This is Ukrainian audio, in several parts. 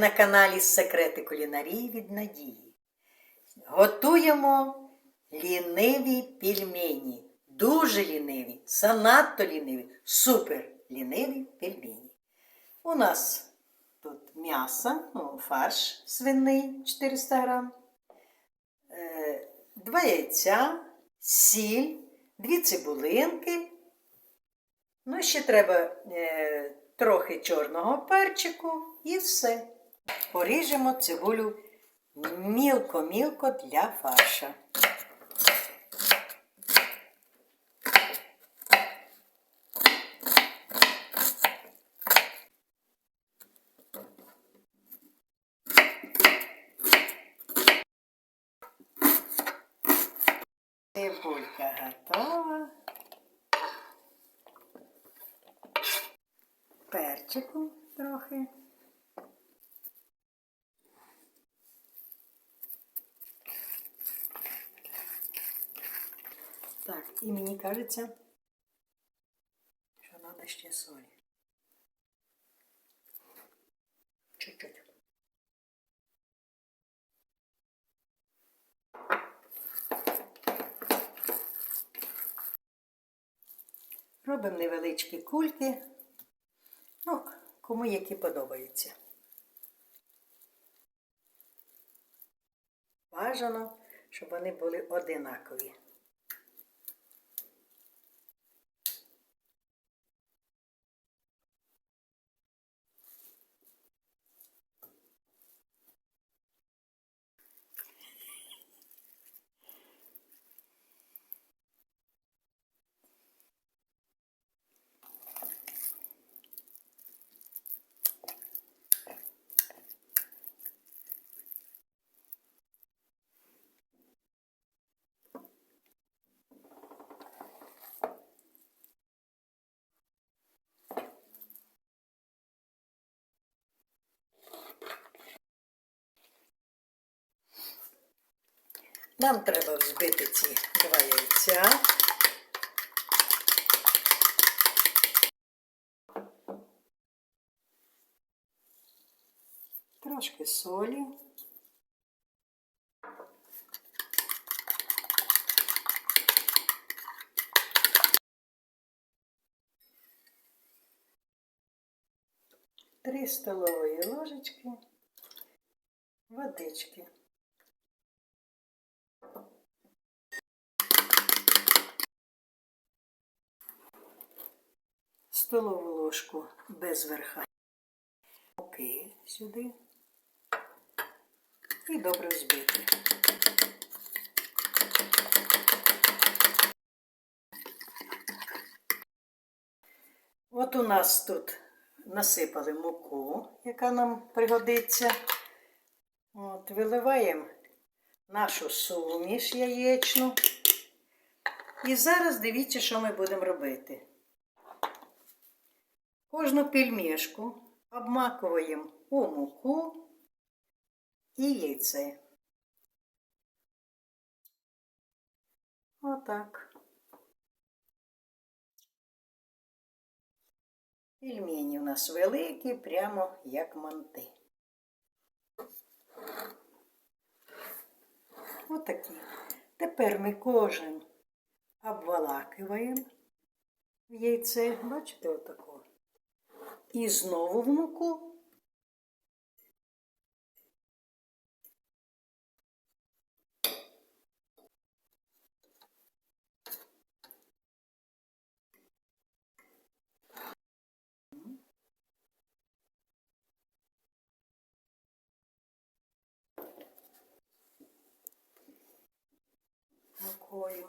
на каналі Секрети кулінарії від Надії. Готуємо ліниві пельмені. Дуже ліниві, занадто ліниві, супер ліниві пельмені. У нас тут м'ясо, ну, фарш свиний 400 грам, е, два яйця, сіль, дві цибулинки. Ну, ще треба е, трохи чорного перчику і все. Поріжемо цибулю мілко-мілко для фарша. Цибулька готова. Перчику трохи. Так, і мені кажеться, що треба ще солі. Чуть-чуть. Робимо невеличкі кульки. Ну, кому які подобаються. Бажано, щоб вони були одинакові. Нам треба взбити ці два яйця. Трошки солі. Три столові ложечки водички. Столову ложку без верха. Муки сюди і добре взбити. От у нас тут насипали муку, яка нам пригодиться. От, Виливаємо нашу суміш яєчну. І зараз дивіться, що ми будемо робити. Кожну пельмешку обмакуємо у муку і яйце. Отак. Пельмені у нас великі, прямо як манти. Отакі. Тепер ми кожен обволакиваємо в яйце. Бачите, отако. І знову в муку. Мукою.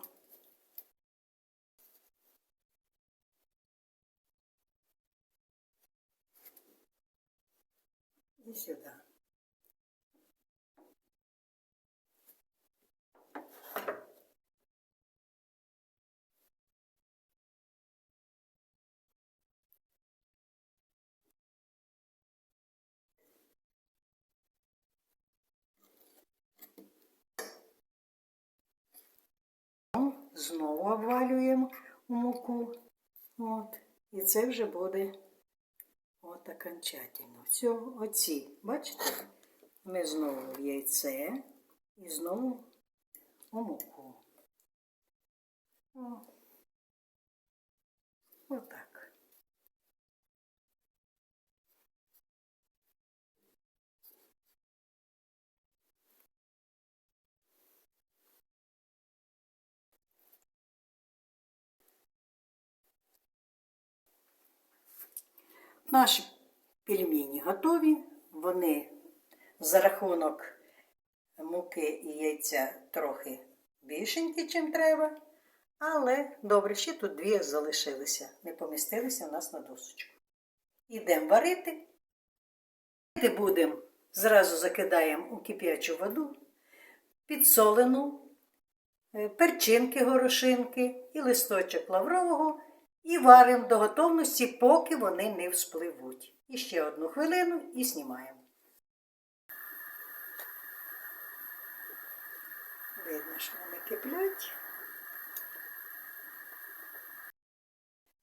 И сюда. Знову обвалюємо у муку. От. І це вже буде От окончательно. Все, оці, бачите? Ми знову в яйце і знову у муку. О. Отак. Наші пельмені готові. Вони за рахунок муки і яйця трохи більшенькі, чим треба. Але добре, ще тут дві залишилися. Не помістилися у нас на досочку. Ідемо варити. Варити будемо, зразу закидаємо у кип'ячу воду, підсолену, е, перчинки горошинки і листочок лаврового. І варимо до готовності, поки вони не вспливуть. І ще одну хвилину і знімаємо. Видно, що вони киплять.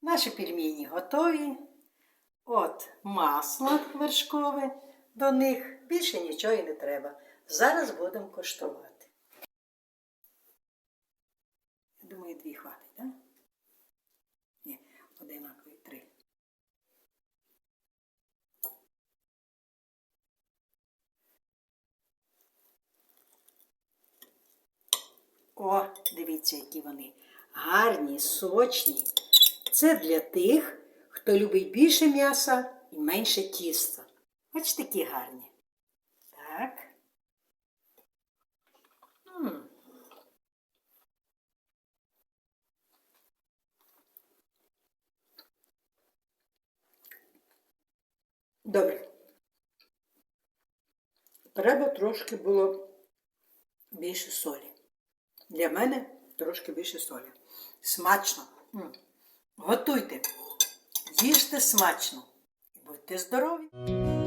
Наші пельмені готові. От масло вершкове до них. Більше нічого і не треба. Зараз будемо коштувати. Думаю, дві хватить, так? Да? Ні, одинакові три. О, дивіться, які вони гарні, сочні. Це для тих, хто любить більше м'яса і менше тіста. Бачите, такі гарні. Так. М. Добре. Треба трошки було більше солі. Для мене трошки більше солі. Смачно. Готуйте, їжте смачно і будьте здорові!